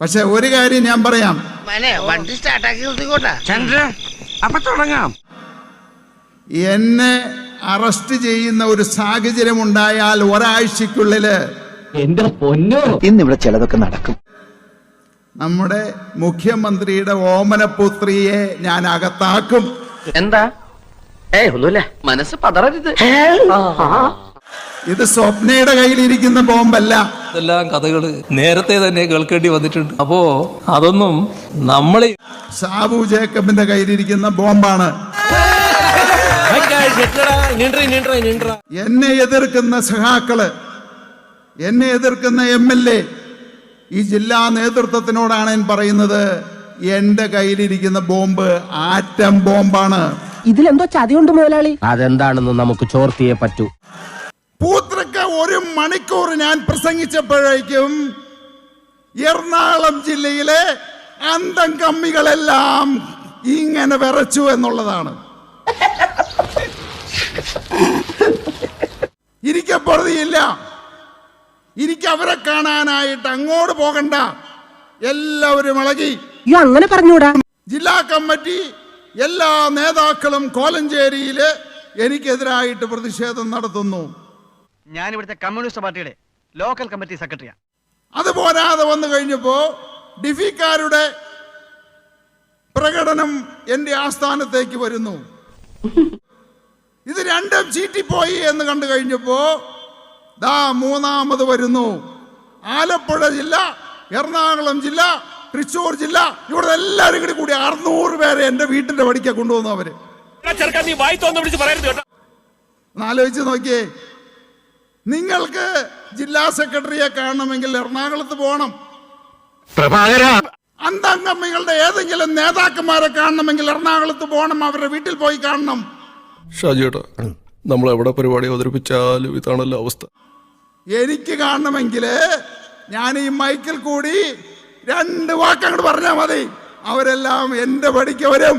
പക്ഷെ ഒരു കാര്യം ഞാൻ പറയാം. മനെ വണ്ടി അപ്പൊ തുടങ്ങാം. എന്നെ അറസ്റ്റ് ചെയ്യുന്ന ഒരു സാഹചര്യം ഉണ്ടായാൽ ഒരാഴ്ചക്കുള്ളിൽ എന്റെ പൊന്നോ? ഇന്നിവിടെ ചിലതൊക്കെ നടക്കും. നമ്മുടെ മുഖ്യമന്ത്രിയുടെ ഓമനപുത്രിയെ ഞാൻ അകത്താക്കും. എന്താ? ഏ ഒന്നുമില്ല. മനസ്സ് പതറരുത്. ഇത് സ്വപ്നയുടെ കയ്യിലിരിക്കുന്ന ബോംബല്ല. ഇതെല്ലാം കഥകൾ നേരത്തെ തന്നെ കേൾക്കേണ്ടി വന്നിട്ടുണ്ട്. അപ്പോ അതൊന്നും നമ്മളെ സാബു ജേക്കബിന്റെ കയ്യിലിരിക്കുന്ന ബോംബാണ്. എന്നെ എതിർക്കുന്ന സഹാക്കൾ എന്നെ എതിർക്കുന്ന എം എൽ എ ഈ ജില്ലാ നേതൃത്വത്തിനോടാണ് ഞാൻ പറയുന്നത് എന്റെ കയ്യിലിരിക്കുന്ന ബോംബ് ആറ്റം ബോംബാണ്. ഇതിലെന്തോ ചതിയുണ്ട് മുതലാളി. അതെന്താണെന്ന് നമുക്ക് ചോർത്തിയേ പറ്റൂ. ഒരു മണിക്കൂർ ഞാൻ പ്രസംഗിച്ചപ്പോഴേക്കും എറണാകുളം ജില്ലയിലെ അന്തം കമ്മികളെല്ലാം ഇങ്ങനെ വിറച്ചു എന്നുള്ളതാണ്. ഇരിക്കപ്പുറതിയില്ല. എനിക്ക് അവരെ കാണാനായിട്ട് അങ്ങോട്ട് പോകണ്ട. എല്ലാവരും ഇളകി. അങ്ങനെ പറഞ്ഞൂടാ. ജില്ലാ കമ്മിറ്റി എല്ലാ നേതാക്കളും കോലഞ്ചേരിയിൽ എനിക്കെതിരായിട്ട് പ്രതിഷേധം നടത്തുന്നു. ഞാൻ ഇവിടുത്തെ കമ്മ്യൂണിസ്റ്റ് പാർട്ടിയുടെ ലോക്കൽ കമ്മിറ്റി സെക്രട്ടറിയാണ് അത് പോരാതെ വന്നു കഴിഞ്ഞപ്പോ ഡിഫിക്കാരുടെ പ്രകടനം എന്റെ ആസ്ഥാനത്തേക്ക് വരുന്നു. ഇത് രണ്ടും ചീറ്റിപ്പോയി എന്ന് കണ്ടു കഴിഞ്ഞപ്പോ ദാ മൂന്നാമത് വരുന്നു. ആലപ്പുഴ ജില്ല എറണാകുളം ജില്ല തൃശ്ശൂർ ജില്ല ഇവിടെ എല്ലാവരും കൂടി കൂടി അറുന്നൂറ് പേരെ എന്റെ വീട്ടിന്റെ പടിക്ക കൊണ്ടുവന്നു അവർ. ആലോചിച്ച് നോക്കിയേ. നിങ്ങൾക്ക് ജില്ലാ സെക്രട്ടറിയെ കാണണമെങ്കിൽ എറണാകുളത്ത് പോകണം. അന്തംഗമ്മികളുടെ ഏതെങ്കിലും നേതാക്കന്മാരെ കാണണമെങ്കിൽ എറണാകുളത്ത് പോകണം അവരുടെ വീട്ടിൽ പോയി കാണണം. ഷാജിയേട്ടാ നമ്മൾ എവിടെ പരിപാടി അവതരിപ്പിച്ചാലും ഇതാണല്ലോ അവസ്ഥ. എനിക്ക് കാണണമെങ്കിൽ ഞാൻ ഈ മൈക്കിൽ കൂടി രണ്ട് വാക്കങ്ങോട്ട് പറഞ്ഞാൽ മതി. അവരെല്ലാം എന്റെ പടിക്ക് വരും.